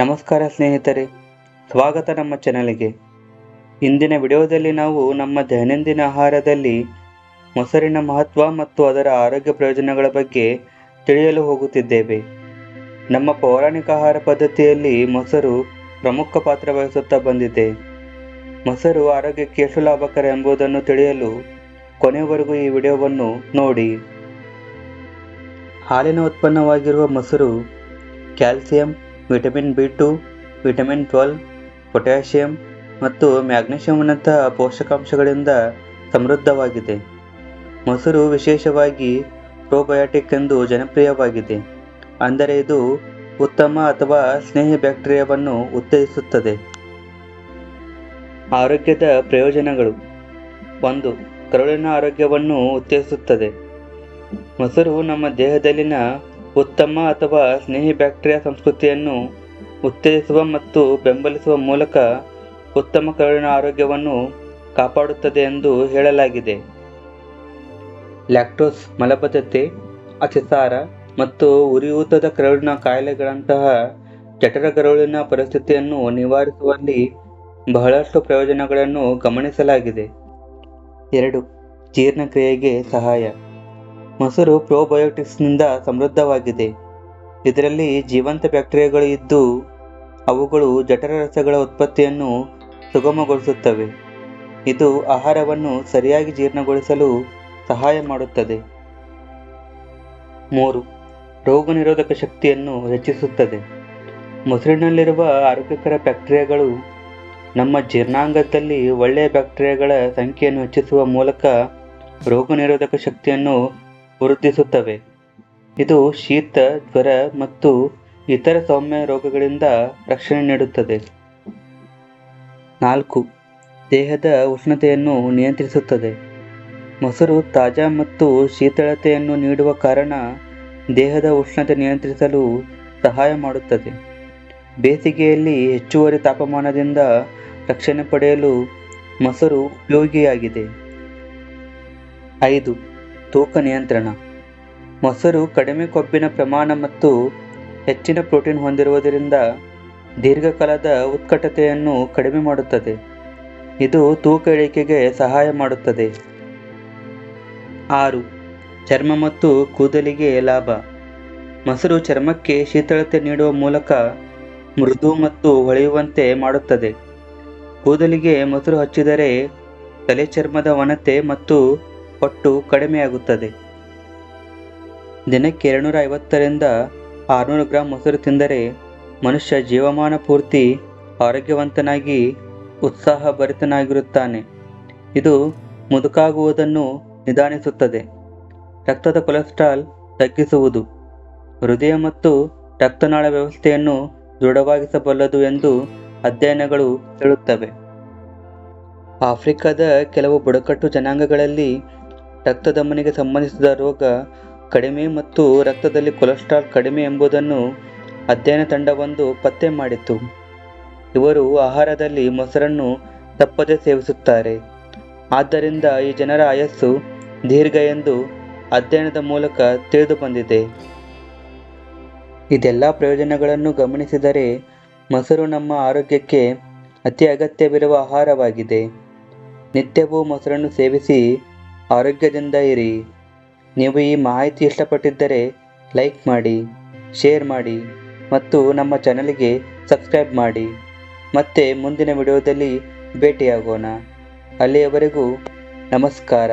ನಮಸ್ಕಾರ ಸ್ನೇಹಿತರೆ, ಸ್ವಾಗತ ನಮ್ಮ ಚಾನಲ್ಗೆ ಇಂದಿನ ವಿಡಿಯೋದಲ್ಲಿ ನಾವು ನಮ್ಮ ದೈನಂದಿನ ಆಹಾರದಲ್ಲಿ ಮೊಸರಿನ ಮಹತ್ವ ಮತ್ತು ಅದರ ಆರೋಗ್ಯ ಪ್ರಯೋಜನಗಳ ಬಗ್ಗೆ ತಿಳಿಯಲು ಹೋಗುತ್ತಿದ್ದೇವೆ. ನಮ್ಮ ಪೌರಾಣಿಕ ಆಹಾರ ಪದ್ಧತಿಯಲ್ಲಿ ಮೊಸರು ಪ್ರಮುಖ ಪಾತ್ರ ವಹಿಸುತ್ತಾ ಬಂದಿದೆ. ಮೊಸರು ಆರೋಗ್ಯಕ್ಕೆ ಎಷ್ಟು ಲಾಭಕರ ಎಂಬುದನ್ನು ತಿಳಿಯಲು ಕೊನೆಯವರೆಗೂ ಈ ವಿಡಿಯೋವನ್ನು ನೋಡಿ. ಹಾಲಿನ ಉತ್ಪನ್ನವಾಗಿರುವ ಮೊಸರು calcium vitamin B two, vitamin twelve, potassium ಮತ್ತು ಮ್ಯಾಗ್ನೀಷಿಯಂನಂತಹ ಪೋಷಕಾಂಶಗಳಿಂದ ಸಮೃದ್ಧವಾಗಿದೆ. ಮೊಸರು ವಿಶೇಷವಾಗಿ ಪ್ರೋಬಯೋಟಿಕ್ ಎಂದು ಜನಪ್ರಿಯವಾಗಿದೆ. ಅಂದರೆ ಇದು ಉತ್ತಮ ಅಥವಾ ಸ್ನೇಹಿ ಬ್ಯಾಕ್ಟೀರಿಯಾವನ್ನು ಉತ್ತೇಜಿಸುತ್ತದೆ. ಆರೋಗ್ಯದ ಪ್ರಯೋಜನಗಳು. ಒಂದು, ಕರುಳಿನ ಆರೋಗ್ಯವನ್ನು ಉತ್ತೇಜಿಸುತ್ತದೆ. ಮೊಸರು ನಮ್ಮ ದೇಹದಲ್ಲಿನ ಉತ್ತಮ ಅಥವಾ ಸ್ನೇಹಿ ಬ್ಯಾಕ್ಟೀರಿಯಾ ಸಂಸ್ಕೃತಿಯನ್ನು ಉತ್ತೇಜಿಸುವ ಮತ್ತು ಬೆಂಬಲಿಸುವ ಮೂಲಕ ಉತ್ತಮ ಕರುಳಿನ ಆರೋಗ್ಯವನ್ನು ಕಾಪಾಡುತ್ತದೆ ಎಂದು ಹೇಳಲಾಗಿದೆ. ಲ್ಯಾಕ್ಟೋಸ್, ಮಲಬದ್ಧತೆ, ಅತಿಸಾರ ಮತ್ತು ಉರಿಯೂತದ ಕರುಳಿನ ಕಾಯಿಲೆಗಳಂತಹ ಜಠರ ಕರುಳಿನ ಪರಿಸ್ಥಿತಿಯನ್ನು ನಿವಾರಿಸುವಲ್ಲಿ ಬಹಳಷ್ಟು ಪ್ರಯೋಜನಗಳನ್ನು ಗಮನಿಸಲಾಗಿದೆ. ಎರಡು, ಜೀರ್ಣಕ್ರಿಯೆಗೆ ಸಹಾಯ. ಮೊಸರು ಪ್ರೋಬಯೋಟಿಕ್ಸ್ನಿಂದ ಸಮೃದ್ಧವಾಗಿದೆ. ಇದರಲ್ಲಿ ಜೀವಂತ ಬ್ಯಾಕ್ಟೀರಿಯಾಗಳು ಇದ್ದು, ಅವುಗಳು ಜಠರ ರಸಗಳ ಉತ್ಪತ್ತಿಯನ್ನು ಸುಗಮಗೊಳಿಸುತ್ತವೆ. ಇದು ಆಹಾರವನ್ನು ಸರಿಯಾಗಿ ಜೀರ್ಣಗೊಳಿಸಲು ಸಹಾಯ ಮಾಡುತ್ತದೆ. ಮೂರು ರೋಗ ನಿರೋಧಕ ಶಕ್ತಿಯನ್ನು ಹೆಚ್ಚಿಸುತ್ತದೆ. ಮೊಸರಿನಲ್ಲಿರುವ ಆರೋಗ್ಯಕರ ಬ್ಯಾಕ್ಟೀರಿಯಾಗಳು ನಮ್ಮ ಜೀರ್ಣಾಂಗದಲ್ಲಿ ಒಳ್ಳೆಯ ಬ್ಯಾಕ್ಟೀರಿಯಾಗಳ ಸಂಖ್ಯೆಯನ್ನು ಹೆಚ್ಚಿಸುವ ಮೂಲಕ ರೋಗ ನಿರೋಧಕ ಶಕ್ತಿಯನ್ನು ವೃದ್ಧಿಸುತ್ತವೆ ಇದು ಶೀತ, ಜ್ವರ ಮತ್ತು ಇತರ ಸೌಮ್ಯ ರೋಗಗಳಿಂದ ರಕ್ಷಣೆ ನೀಡುತ್ತದೆ. ನಾಲ್ಕು, ದೇಹದ ಉಷ್ಣತೆಯನ್ನು ನಿಯಂತ್ರಿಸುತ್ತದೆ. ಮೊಸರು ತಾಜಾ ಮತ್ತು ಶೀತಳತೆಯನ್ನು ನೀಡುವ ಕಾರಣ ದೇಹದ ಉಷ್ಣತೆ ನಿಯಂತ್ರಿಸಲು ಸಹಾಯ ಮಾಡುತ್ತದೆ. ಬೇಸಿಗೆಯಲ್ಲಿ ಹೆಚ್ಚುವರಿ ತಾಪಮಾನದಿಂದ ರಕ್ಷಣೆ ಪಡೆಯಲು ಮೊಸರು ಉಪಯೋಗಿಯಾಗಿದೆ. ಐದು ತೂಕ ನಿಯಂತ್ರಣ ಮೊಸರು ಕಡಿಮೆ ಕೊಬ್ಬಿನ ಪ್ರಮಾಣ ಮತ್ತು ಹೆಚ್ಚಿನ ಪ್ರೋಟೀನ್ ಹೊಂದಿರುವುದರಿಂದ ದೀರ್ಘಕಾಲದ ಉತ್ಕಟತೆಯನ್ನು ಕಡಿಮೆ ಮಾಡುತ್ತದೆ. ಇದು ತೂಕ ಇಳಿಕೆಗೆ ಸಹಾಯ ಮಾಡುತ್ತದೆ. ಆರು, ಚರ್ಮ ಮತ್ತು ಕೂದಲಿಗೆ ಲಾಭ. ಮೊಸರು ಚರ್ಮಕ್ಕೆ ಶೀತಳತೆ ನೀಡುವ ಮೂಲಕ ಮೃದು ಮತ್ತು ಹೊಳೆಯುವಂತೆ ಮಾಡುತ್ತದೆ. ಕೂದಲಿಗೆ ಮೊಸರು ಹಚ್ಚಿದರೆ ತಲೆ ಚರ್ಮದ ಒಣತೆ ಮತ್ತು ಹೊಟ್ಟು ಕಡಿಮೆಯಾಗುತ್ತದೆ. ದಿನಕ್ಕೆ ಎರಡುನೂರ ಐವತ್ತರಿಂದ ಆರುನೂರು ಗ್ರಾಂ ಮೊಸರು ತಿಂದರೆ ಮನುಷ್ಯ ಜೀವಮಾನ ಪೂರ್ತಿ ಆರೋಗ್ಯವಂತನಾಗಿ ಉತ್ಸಾಹಭರಿತನಾಗಿರುತ್ತಾನೆ. ಇದು ಮುದುಕಾಗುವುದನ್ನು ನಿಧಾನಿಸುತ್ತದೆ. ರಕ್ತದ ಕೊಲೆಸ್ಟ್ರಾಲ್ ತಗ್ಗಿಸುವುದು. ಹೃದಯ ಮತ್ತು ರಕ್ತನಾಳ ವ್ಯವಸ್ಥೆಯನ್ನು ದೃಢವಾಗಿಸಬಲ್ಲದು ಎಂದು ಅಧ್ಯಯನಗಳು ಹೇಳುತ್ತವೆ. ಆಫ್ರಿಕಾದ ಕೆಲವು ಬುಡಕಟ್ಟು ಜನಾಂಗಗಳಲ್ಲಿ ರಕ್ತಧಮನಿಗೆ ಸಂಬಂಧಿಸಿದ ರೋಗ ಕಡಿಮೆ ಮತ್ತು ರಕ್ತದಲ್ಲಿ ಕೊಲೆಸ್ಟ್ರಾಲ್ ಕಡಿಮೆ ಎಂಬುದನ್ನು ಅಧ್ಯಯನ ತಂಡವೊಂದು ಪತ್ತೆ ಮಾಡಿತು ಇವರು ಆಹಾರದಲ್ಲಿ ಮೊಸರನ್ನು ತಪ್ಪದೆ ಸೇವಿಸುತ್ತಾರೆ. ಆದ್ದರಿಂದ ಈ ಜನರ ಆಯಸ್ಸು ದೀರ್ಘ ಎಂದು ಅಧ್ಯಯನದ ಮೂಲಕ ತಿಳಿದು ಬಂದಿದೆ ಇದೆಲ್ಲ ಪ್ರಯೋಜನಗಳನ್ನು ಗಮನಿಸಿದರೆ ಮೊಸರು ನಮ್ಮ ಆರೋಗ್ಯಕ್ಕೆ ಅತಿ ಅಗತ್ಯವಿರುವ ಆಹಾರವಾಗಿದೆ. ನಿತ್ಯವೂ ಮೊಸರನ್ನು ಸೇವಿಸಿ ಆರೋಗ್ಯದಿಂದ ಇರಿ. ನೀವು ಈ ಮಾಹಿತಿ ಇಷ್ಟಪಟ್ಟಿದ್ದರೆ ಲೈಕ್ ಮಾಡಿ, ಶೇರ್ ಮಾಡಿ ಮತ್ತು ನಮ್ಮ ಚಾನಲ್ಗೆ ಸಬ್ಸ್ಕ್ರೈಬ್ ಮಾಡಿ. ಮತ್ತೆ ಮುಂದಿನ ವಿಡಿಯೋದಲ್ಲಿ ಭೇಟಿಯಾಗೋಣ. ಅಲ್ಲಿಯವರೆಗೂ ನಮಸ್ಕಾರ.